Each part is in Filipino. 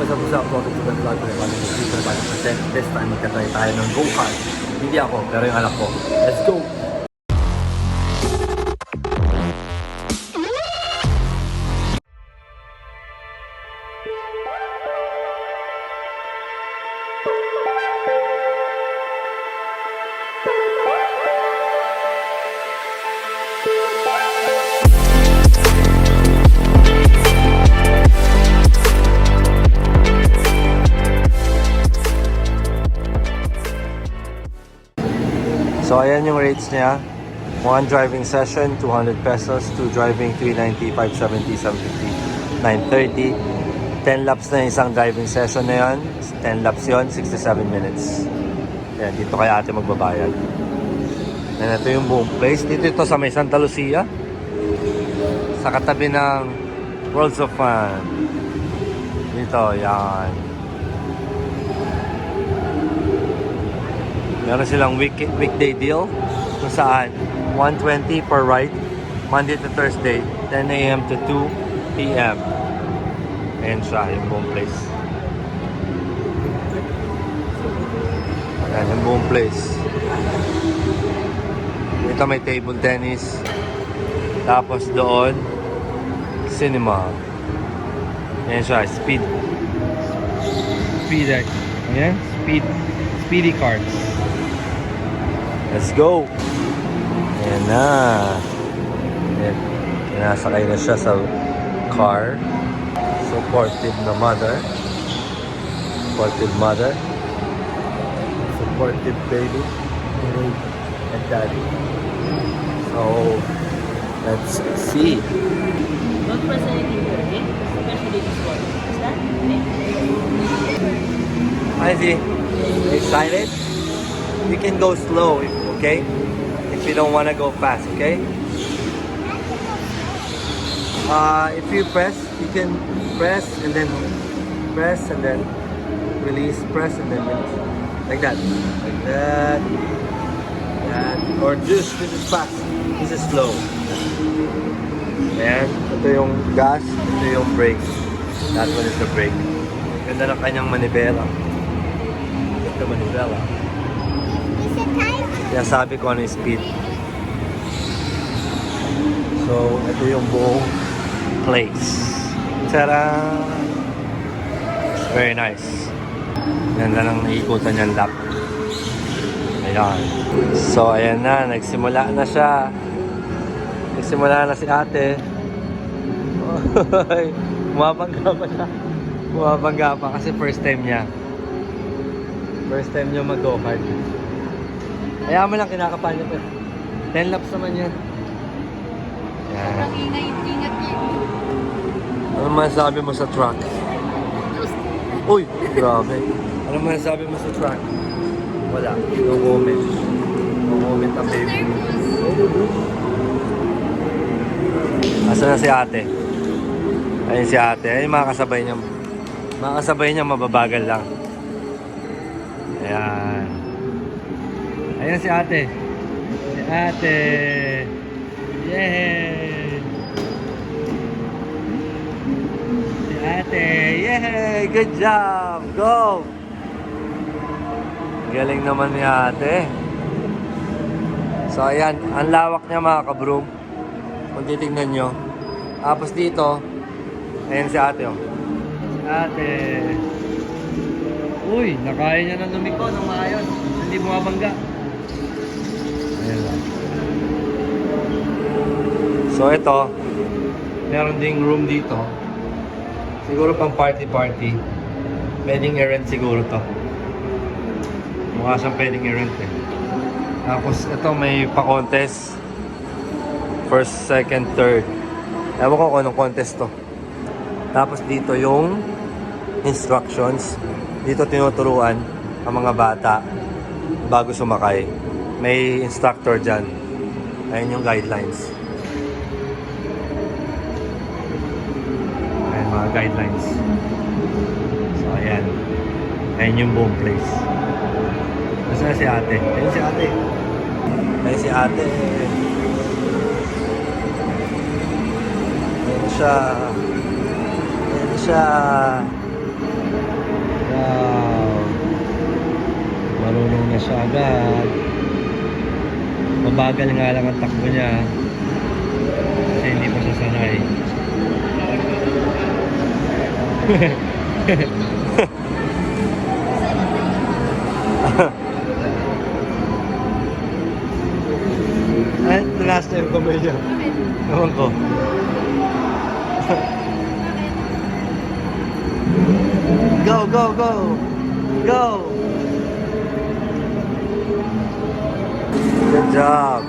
What's up, what's up? Welcome to the vlog ko. Ano yung future bike percent. This time, magkatry tayo ng go-kart. Hindi ako, pero yung anak ko. Let's go! So ayan yung rates niya. One driving session, 200 pesos. Two driving, 390, 570, 750, 930. 10 laps na isang driving session na yun. 10 laps yon 67 minutes. Ayan, dito kaya ate magbabayad. And ito yung buong place. Dito ito sa may Santa Lucia. Sa katabi ng Worlds of Fun. Dito, yan. Meron silang week, weekday deal kung saan 120 per ride Monday to Thursday 10 a.m. to 2 p.m. Ayan siya, yung buong place. Ayan, yung buong place. Dito may table tennis. Tapos doon, cinema. Ayan siya, speed. Speed, ayan, speed, speedy cards. Let's go! Ayan na. Uh, Ayan. Kinasakay na siya sa car. Supportive na mother. Supportive mother. Supportive baby. And daddy. So, let's see. Don't press anything here, okay? Especially this one. Understand? Okay? I see. Excited? You can go slow, if- okay? If you don't want to go fast, okay? Uh, if you press, you can press and then press and then release, press and then release. Like that. Like that. That. Or just, this is fast. This is slow. Ayan. Ito yung gas, ito yung brake. That one is the brake. Ganda ng kanyang manibela. Ito manibela. Kaya sabi ko ano yung speed. So, ito yung buong place. Tara! Very nice. Ganda ng naikutan niyang lap. Ayan. So, ayan na. Nagsimula na siya. Nagsimula na si ate. Bumabangga pa siya. Bumabangga pa kasi first time niya. First time niya mag-go-kart. Kaya mo lang kinakapan niya pa. 10 laps naman yan. Yan. Ang ingay-ingat niya. Ano masasabi mo sa truck? Uy! Grabe. Ano masasabi mo sa truck? Wala. No comment. No comment ang baby. Asa na si ate? Ayun si ate. Ayun mga kasabay niya. Mga kasabay niya mababagal lang. Ayan. Ayan si ate. Si ate. Yay! Si ate. Yay! Good job! Go! Galing naman ni ate. So ayan, ang lawak niya mga kabroom. Kung titignan nyo. Tapos dito, ayan si ate oh. Si ate. Uy, nakaya niya na lumiko ng maayos. Hindi bumabangga. So ito, meron ding room dito. Siguro pang party-party. Pwedeng i-rent siguro to. Mukha siyang pwedeng i-rent eh. Tapos ito may pa-contest. First, second, third. Ewan ko kung anong contest to. Tapos dito yung instructions. Dito tinuturuan ang mga bata bago sumakay. May instructor dyan. Ayun yung guidelines. guidelines. So, ayan. Ayan yung buong place. Gusto na si ate. Ayan si ate. Ayan si ate. Ayan siya. Ayan siya. Wow. Marunong na siya agad. Mabagal nga lang ang takbo niya. Kasi hindi pa siya sanay. Ay, last time ko yun? Ewan ko. Go, go, go! Go! Good job!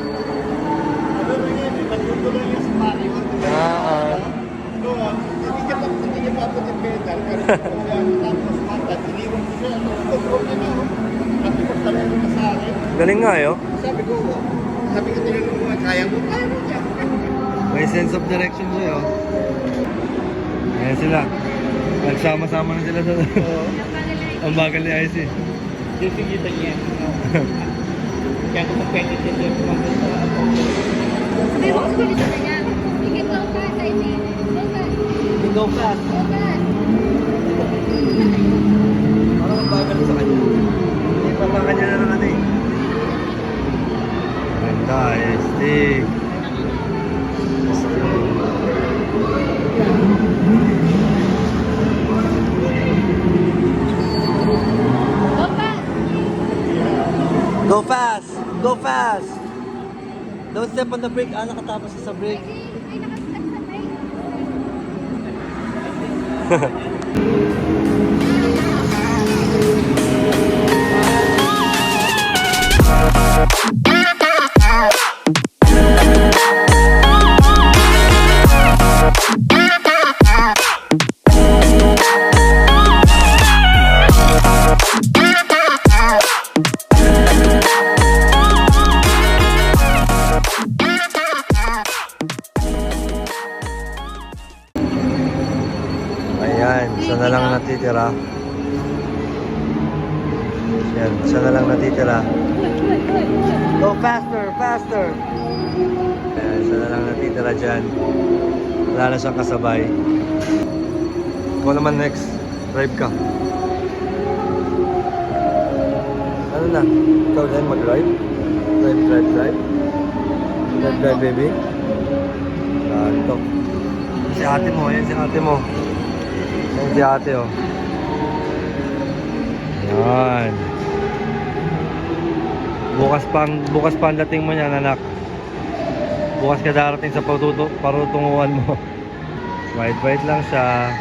Ah, galing nga eh, oh. Sabi ko, sabi ko tinanong mo, kaya mo, kaya mo siya. May sense of direction siya, oh. Ayan sila. Nagsama-sama na sila sa... Ang bagal ni Icy. Sisigita niya. Kaya kung magpwede siya siya kumagod sa ako. Sabi mo, bilis na niya. Sige, go fast, I see. Go fast. Go fast. Go fast. Parang ang bagal sa kanya. Hindi pa lang kanya na naman eh. Ganda, eh. Stick. Go fast. Go fast! Go fast! Don't step on the brake. Ah, nakatapos ka sa brake. Yan, isa na lang natitira. Go faster, faster! Ayan, isa na lang natitira dyan. Wala na siyang kasabay. Ikaw naman next. Drive ka. Ano na? Ikaw din mag-drive? Drive, drive, drive. Drive, drive, baby. Ganto. Si ate mo, ayan si ate mo. Ayan si ate, oh. Yan. Bukas pang bukas pa ang dating mo niyan, anak. Bukas ka darating sa patuto, parutunguhan mo. Wait, wait lang siya.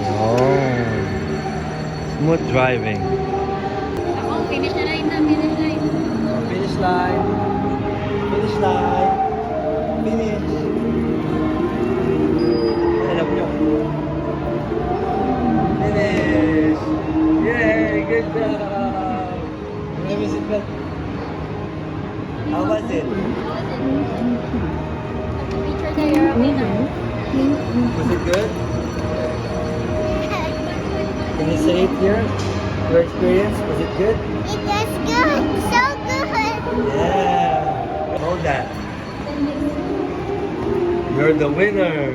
Yun. Smooth driving. Ako, finish na line na, finish line. Finish line. Finish line. Finish. Say it here? Your experience? Was it good? It was good, so good. Yeah. Hold that. You're the winner.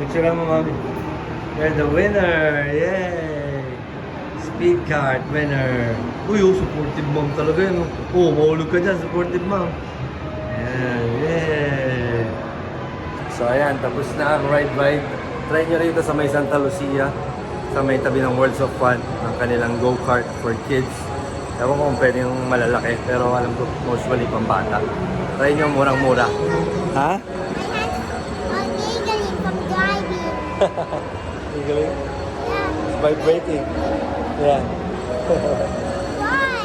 Picture mo, mami. You're the winner. Yay! Speed card winner. Uy, oh, supportive mom talaga yun. Oh, mahulog ka dyan. Supportive mom. Ayan, yay! So, ayan. Tapos na ang ride-ride. Try nyo rito sa may Santa Lucia. Sa may tabi ng Worlds of Fun. Ang kanilang go-kart for kids. Ewan ko kung pwede yung malalaki. Pero alam ko, mostly pambata. Try nyo, murang-mura. Ha? Giggling from driving. Galing. Yeah. It's vibrating. Yeah. Why?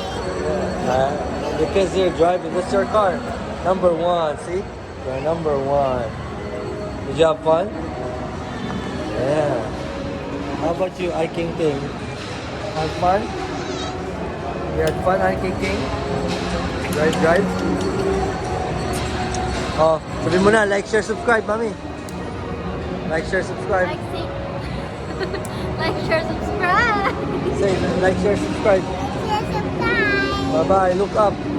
Uh, because you're driving. That's your car. Number one. See? You're number one. Did you have fun? Yeah. How about you, I King King? Have fun? You had fun, I King King? Drive, drive? Oh, sabi mo na, like, share, subscribe, mami. Like, share, subscribe. Like, like, share, subscribe. Say, like, share, subscribe. Share, subscribe. Bye-bye. Look up.